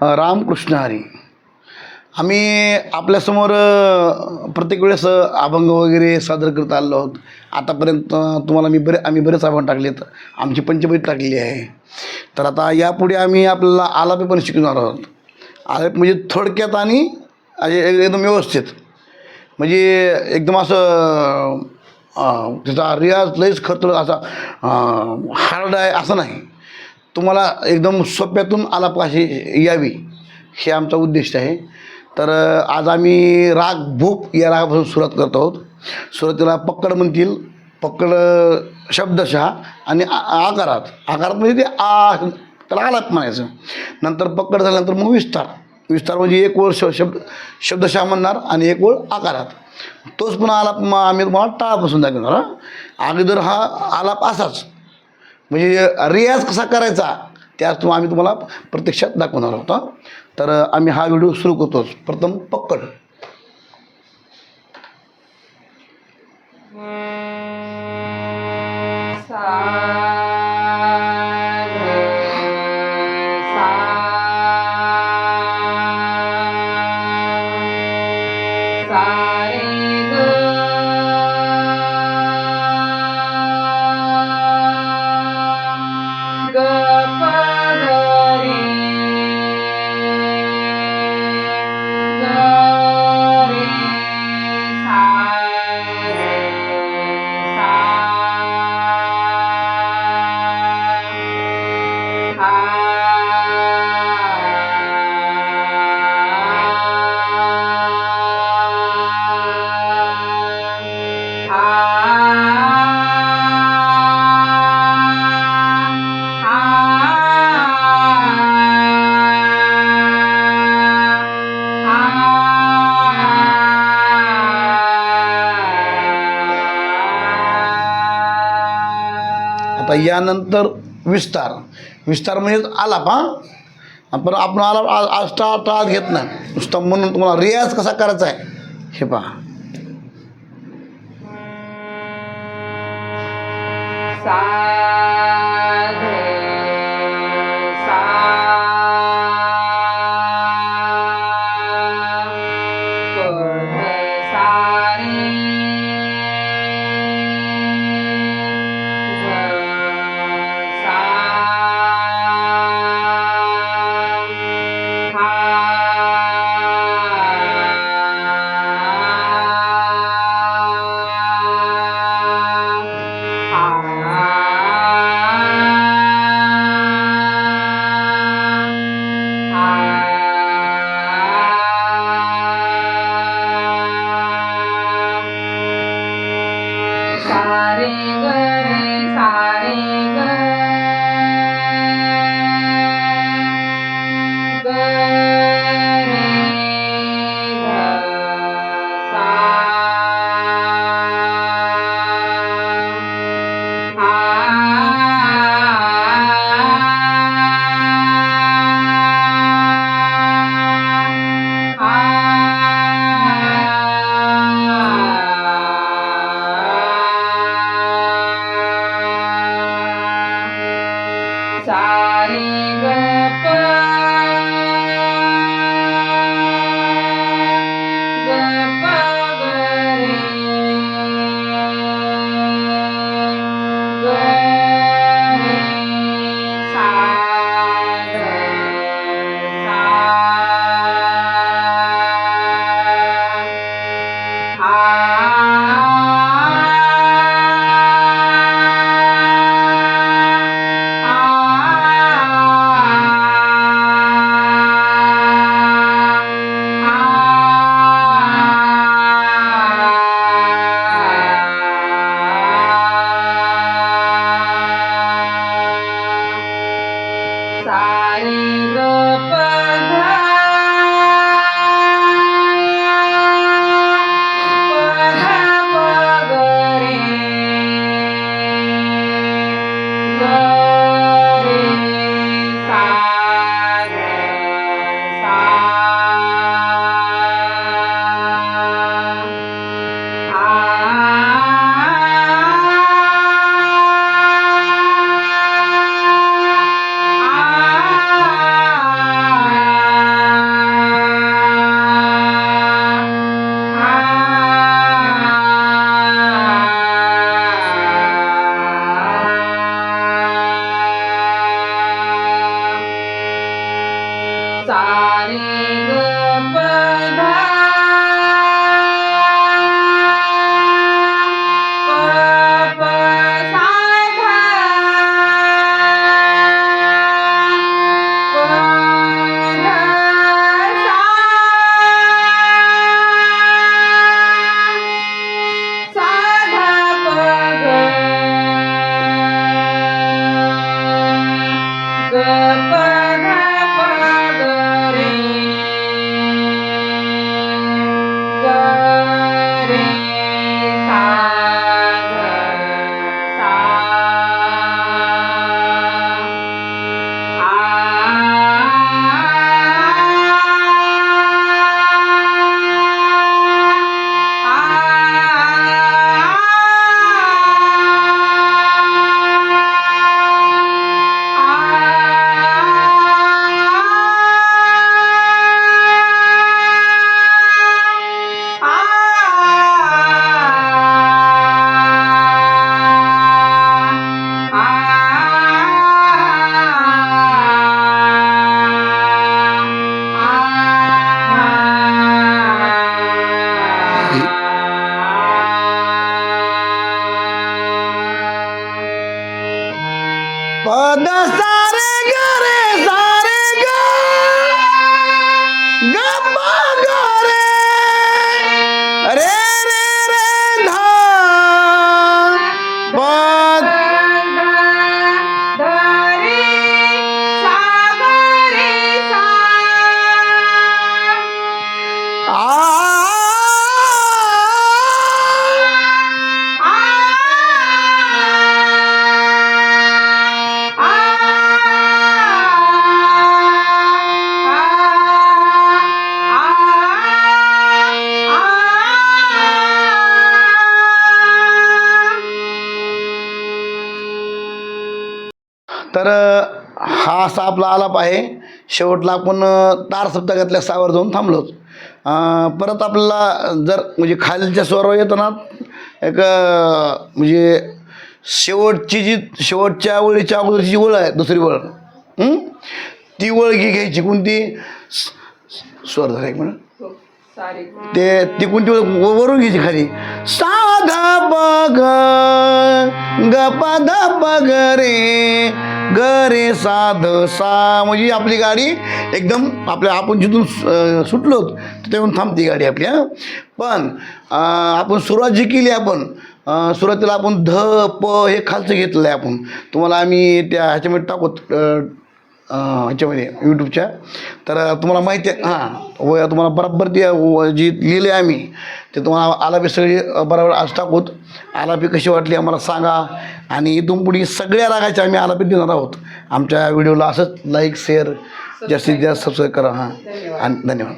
रामकृष्ण हरी. आम्ही आपल्यासमोर प्रत्येक वेळेस अभंग वगैरे सादर करत आलो आहोत. आतापर्यंत तुम्हाला मी बरे आम्ही बरेच अभंग टाकलेत. आमची पंचबैठ टाकलेली आहे. तर आता यापुढे आम्ही आपल्याला आलापी पण शिकणार आहोत. आलाप म्हणजे थोडक्यात आणि एकदम व्यवस्थित. म्हणजे एकदम असं त्याचा रियाज लयच खर्च असा हार्ड आहे असं नाही. तुम्हाला एकदम सोप्यातून आलाप अशी यावी हे आमचा उद्दिष्ट आहे. तर आज आम्ही राग भूप या रागापासून सुरुवात करत आहोत. सुरुवातीला पक्कड म्हणतील. पक्कड शब्दशः आणि आ- आकारात. आकारात म्हणजे ते आ त्याला आलाप म्हणायचं. नंतर पक्कड झाल्यानंतर मग विस्तार. विस्तार म्हणजे एक ओळ श शब्द शब्दशः म्हणणार आणि एक ओळ आकारात. तोच पुन्हा आलाप मग आम्ही तुम्हाला टाळापासून दाखवणार अगोदर हा आलाप असाच. म्हणजे रियाज कसा करायचा? त्यास तुम्हाला आम्ही तुम्हाला प्रत्यक्षात दाखवणार होता तर आम्ही हा व्हिडिओ सुरू करतोच. प्रथम पक्कड आता यानंतर विस्तार. विस्तार म्हणजेच आलाप हां? आपण आपण आलाप आष्टा आज घेत नाही. नुसतं म्हणून तुम्हाला रियाज कसा करायचा आहे? हे पहा. xa. तर हा असा आपला आलाप आहे. शेवटला आपण तार सप्तकातल्या सावर जाऊन थांबलोच अ, परत आपल्याला जर म्हणजे खालच्या स्वरावर येताना एक म्हणजे शेवटची जी शेवटच्या वळीच्या अगोदरची जी वळ आहे दुसरी वळ हं? ती वळ घ्यायची कोणती? स्वर झाला एक मिनिट. सारे. ते ती कोणती वरून घ्यायची खाली. साधा बग ग पद बग रे. ग रे साध सा. म्हणजे आपली गाडी एकदम आपल्या आपण जिथून सुटलो तिथे येऊन थांबते गाडी आपली हां. पण आपण सुरुवात जी केली आपण सुरुवातीला आपण ध प हे खालचं घेतलं आहे आपण. तुम्हाला आम्ही त्या ह्याच्यामध्ये टाकू ह्याच्यामध्ये यूट्यूबच्या. तर तुम्हाला माहिती आहे हां व तुम्हाला बरोबर ती व- जी लिहिले आम्ही ते तुम्हाला आलापी सगळी बराबर बरोबर आज टाकूत. आलापी कशी वाटली आम्हाला सांगा. आणि इथून पुढे सगळ्या रागाचे आम्ही आलापी देणार आहोत. आमच्या व्हिडिओला असंच लाईक शेअर जास्तीत जास्त सबस्क्राईब करा हां. आणि धन्यवाद.